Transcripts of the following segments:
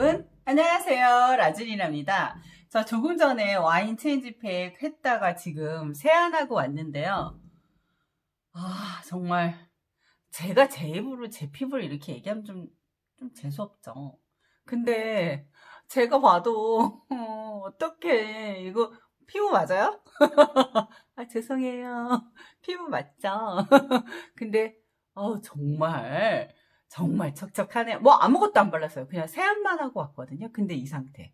여러분, 안녕하세요. 라준이랍니다. 저 조금 전에 와인 체인지팩 했다가 지금 세안하고 왔는데요. 아, 정말, 제가 제 입으로 제 피부를 이렇게 얘기하면 좀, 좀 재수없죠. 근데, 제가 봐도, 어, 어떡해. 이거, 피부 맞아요? 아, 죄송해요. 피부 맞죠? 근데, 어, 정말, 정말 척척하네요. 뭐 아무것도 안 발랐어요. 그냥 세안만 하고 왔거든요. 근데 이 상태.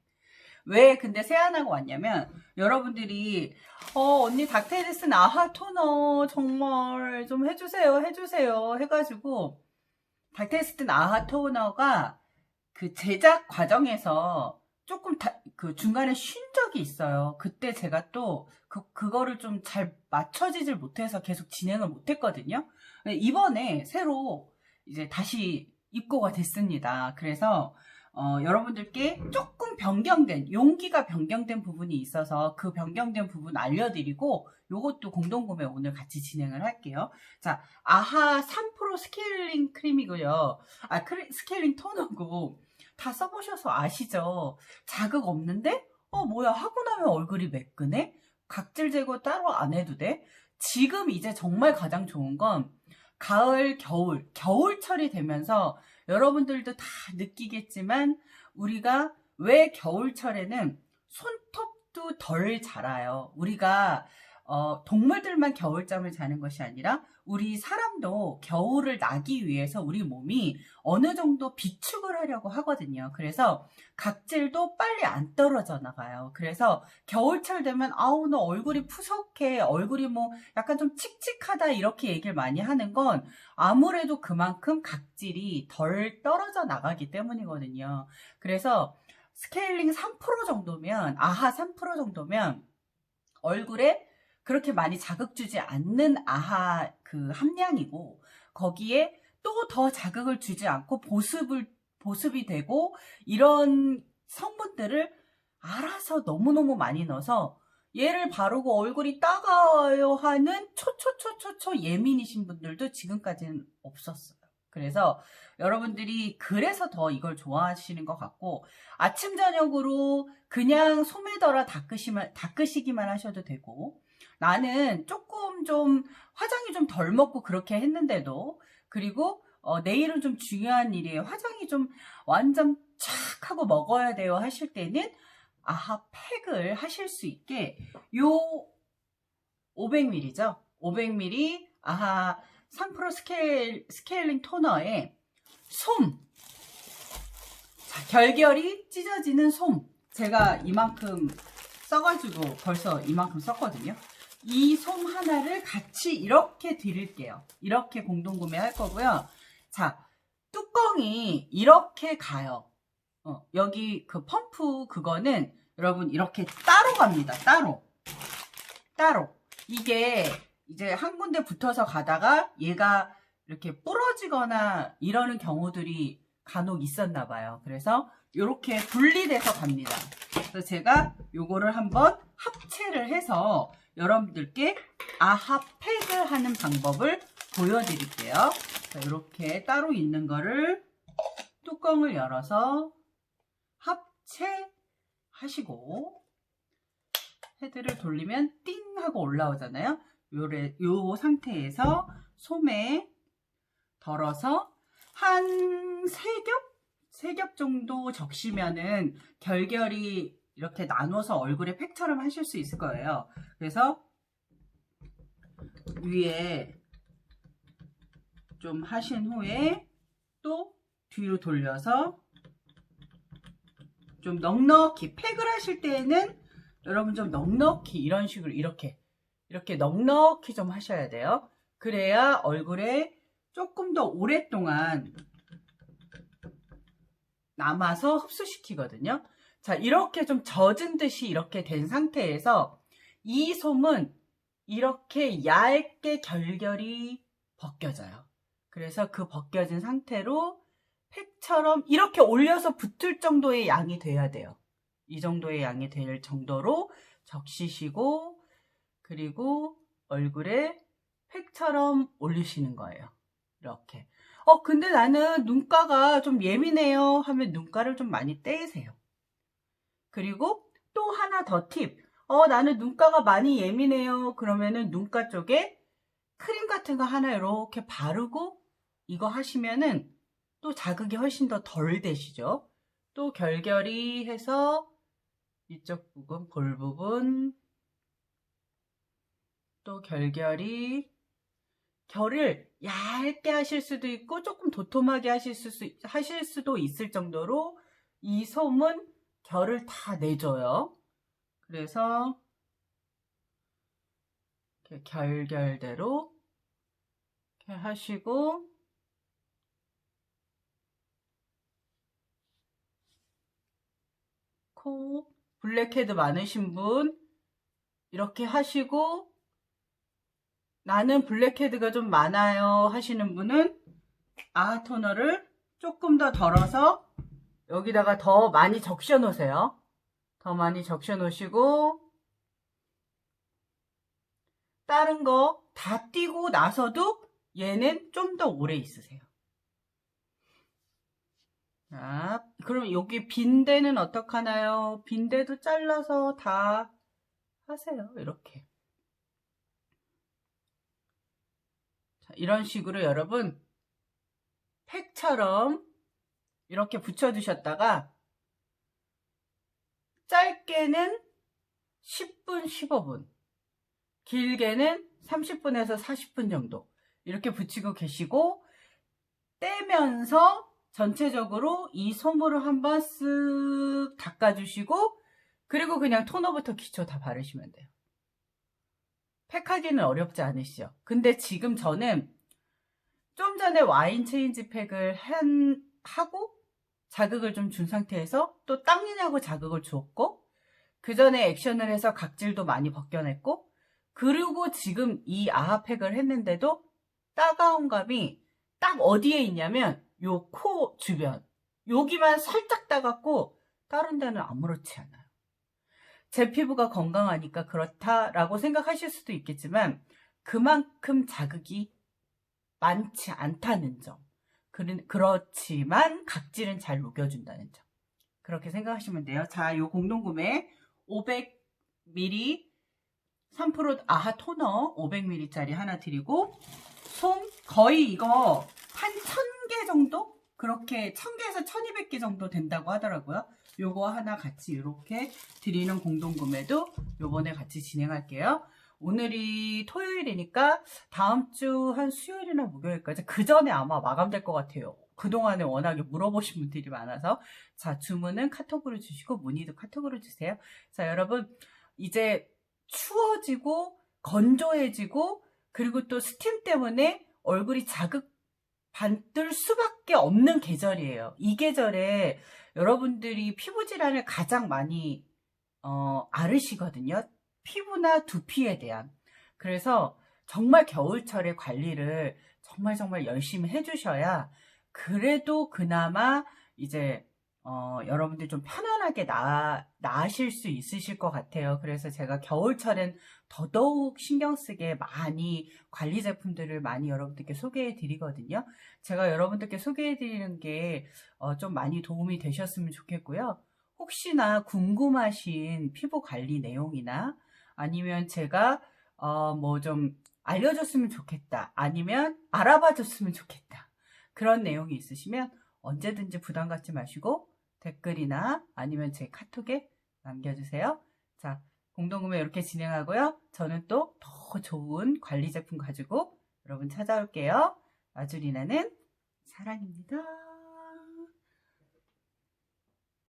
왜 근데 세안하고 왔냐면 여러분들이 어 언니 닥테리스 아하 토너 정말 좀 해주세요 해주세요 해가지고 닥테리스 아하 토너가 그 제작 과정에서 조금 다, 그 중간에 쉰 적이 있어요. 그때 제가 또 그, 그거를 좀 잘 맞춰지질 못해서 계속 진행을 못했거든요. 이번에 새로 이제 다시 입고가 됐습니다. 그래서 어, 여러분들께 조금 변경된 용기가 변경된 부분이 있어서 그 변경된 부분 알려드리고 요것도 공동구매 오늘 같이 진행을 할게요. 자 아하 3% 스케일링 크림이고요. 아 크리, 스케일링 토너고 다 써보셔서 아시죠? 자극 없는데 어 뭐야 하고 나면 얼굴이 매끈해? 각질 제거 따로 안 해도 돼? 지금 이제 정말 가장 좋은 건 가을, 겨울, 겨울철이 되면서 여러분들도 다 느끼겠지만 우리가 왜 겨울철에는 손톱도 덜 자라요. 우리가 어, 동물들만 겨울잠을 자는 것이 아니라 우리 사람도 겨울을 나기 위해서 우리 몸이 어느 정도 비축을 하려고 하거든요. 그래서 각질도 빨리 안 떨어져 나가요. 그래서 겨울철 되면 아우 너 얼굴이 푸석해 얼굴이 뭐 약간 좀 칙칙하다 이렇게 얘기를 많이 하는 건 아무래도 그만큼 각질이 덜 떨어져 나가기 때문이거든요. 그래서 스케일링 3% 정도면 아하 3% 정도면 얼굴에 그렇게 많이 자극 주지 않는 아하 그 함량이고 거기에 또 더 자극을 주지 않고 보습을 보습이 되고 이런 성분들을 알아서 너무너무 많이 넣어서 얘를 바르고 얼굴이 따가워요 하는 초초초초초 예민이신 분들도 지금까지는 없었어요. 그래서 여러분들이 그래서 더 이걸 좋아하시는 것 같고 아침 저녁으로 그냥 소매더라 닦으시만, 닦으시기만 하셔도 되고 나는 조금 좀 화장이 좀 덜 먹고 그렇게 했는데도 그리고 어, 내일은 좀 중요한 일이에요. 화장이 좀 완전 착 하고 먹어야 돼요 하실 때는 아하 팩을 하실 수 있게 요 500ml죠. 500ml 아하 3% 스케일, 스케일링 토너에 솜 자, 결결이 찢어지는 솜 제가 이만큼 써가지고 벌써 이만큼 썼거든요. 이 솜 하나를 같이 이렇게 드릴게요. 이렇게 공동 구매 할 거고요. 자, 뚜껑이 이렇게 가요. 어, 여기 그 펌프 그거는 여러분 이렇게 따로 갑니다. 따로. 따로. 이게 이제 한 군데 붙어서 가다가 얘가 이렇게 부러지거나 이러는 경우들이 간혹 있었나 봐요. 그래서 이렇게 분리돼서 갑니다. 그래서 제가 요거를 한번 합체를 해서 여러분들께 아하팩을 하는 방법을 보여드릴게요. 자, 이렇게 따로 있는 거를 뚜껑을 열어서 합체 하시고 헤드를 돌리면 띵 하고 올라오잖아요. 요래, 요 상태에서 솜에 덜어서 한 3겹? 3겹 정도 적시면은 결결이 이렇게 나눠서 얼굴에 팩처럼 하실 수 있을 거예요. 그래서 위에 좀 하신 후에 또 뒤로 돌려서 좀 넉넉히 팩을 하실 때에는 여러분 좀 넉넉히 이런 식으로 이렇게 이렇게 넉넉히 좀 하셔야 돼요. 그래야 얼굴에 조금 더 오랫동안 남아서 흡수시키거든요. 자, 이렇게 좀 젖은 듯이 이렇게 된 상태에서 이 솜은 이렇게 얇게 결결이 벗겨져요. 그래서 그 벗겨진 상태로 팩처럼 이렇게 올려서 붙을 정도의 양이 돼야 돼요. 이 정도의 양이 될 정도로 적시시고 그리고 얼굴에 팩처럼 올리시는 거예요. 이렇게. 어, 근데 나는 눈가가 좀 예민해요 하면 눈가를 좀 많이 떼세요. 그리고 또 하나 더 팁. 어, 나는 눈가가 많이 예민해요. 그러면은 눈가 쪽에 크림 같은 거 하나 이렇게 바르고 이거 하시면은 또 자극이 훨씬 더 덜 되시죠. 또 결결이 해서 이쪽 부분, 볼 부분, 또 결결이 결을 얇게 하실 수도 있고 조금 도톰하게 하실, 수, 하실 수도 있을 정도로 이 솜은 결을 다 내줘요. 그래서 결결대로 이렇게 하시고 코 블랙헤드 많으신 분 이렇게 하시고 나는 블랙헤드가 좀 많아요 하시는 분은 아하 토너를 조금 더 덜어서 여기다가 더 많이 적셔 놓으세요. 더 많이 적셔 놓으시고 다른 거 다 띄고 나서도 얘는 좀 더 오래 있으세요. 자, 그럼 여기 빈대는 어떡하나요? 빈대도 잘라서 다 하세요. 이렇게. 자, 이런 식으로 여러분 팩처럼 이렇게 붙여주셨다가 짧게는 10분, 15분, 길게는 30분에서 40분 정도 이렇게 붙이고 계시고 떼면서 전체적으로 이 솜으로 한번 쓱 닦아주시고 그리고 그냥 토너부터 기초 다 바르시면 돼요. 팩하기는 어렵지 않으시죠? 근데 지금 저는 좀 전에 와인 체인지 팩을 한, 하고 자극을 좀 준 상태에서 또 닦느냐고 자극을 주었고 그 전에 액션을 해서 각질도 많이 벗겨냈고 그리고 지금 이 아하팩을 했는데도 따가운 감이 딱 어디에 있냐면 요 코 주변 여기만 살짝 따갑고 다른 데는 아무렇지 않아요. 제 피부가 건강하니까 그렇다라고 생각하실 수도 있겠지만 그만큼 자극이 많지 않다는 점. 그렇지만 각질은 잘 녹여준다는 점. 그렇게 생각하시면 돼요. 자, 요 공동구매 500ml 3% 아하 토너 500ml짜리 하나 드리고 솜 거의 이거 한 1000개 정도? 그렇게 1000개에서 1200개 정도 된다고 하더라고요. 요거 하나 같이 이렇게 드리는 공동구매도 요번에 같이 진행할게요. 오늘이 토요일이니까 다음 주 한 수요일이나 목요일까지 그 전에 아마 마감될 것 같아요. 그동안에 워낙에 물어보신 분들이 많아서 자 주문은 카톡으로 주시고 문의도 카톡으로 주세요. 자 여러분 이제 추워지고 건조해지고 그리고 또 스팀 때문에 얼굴이 자극 받을 수밖에 없는 계절이에요. 이 계절에 여러분들이 피부 질환을 가장 많이 어, 앓으시거든요. 피부나 두피에 대한. 그래서 정말 겨울철에 관리를 정말 정말 열심히 해주셔야 그래도 그나마 이제 어, 여러분들 좀 편안하게 나, 나으실 수 있으실 것 같아요. 그래서 제가 겨울철엔 더더욱 신경 쓰게 많이 관리 제품들을 많이 여러분들께 소개해 드리거든요. 제가 여러분들께 소개해 드리는 게좀 많이 도움이 되셨으면 좋겠고요. 혹시나 궁금하신 피부 관리 내용이나 아니면 제가 어, 뭐 좀 알려줬으면 좋겠다. 아니면 알아봐 줬으면 좋겠다. 그런 내용이 있으시면 언제든지 부담 갖지 마시고 댓글이나 아니면 제 카톡에 남겨주세요. 자, 공동구매 이렇게 진행하고요. 저는 또 더 좋은 관리 제품 가지고 여러분 찾아올게요. 아주리나는 사랑입니다.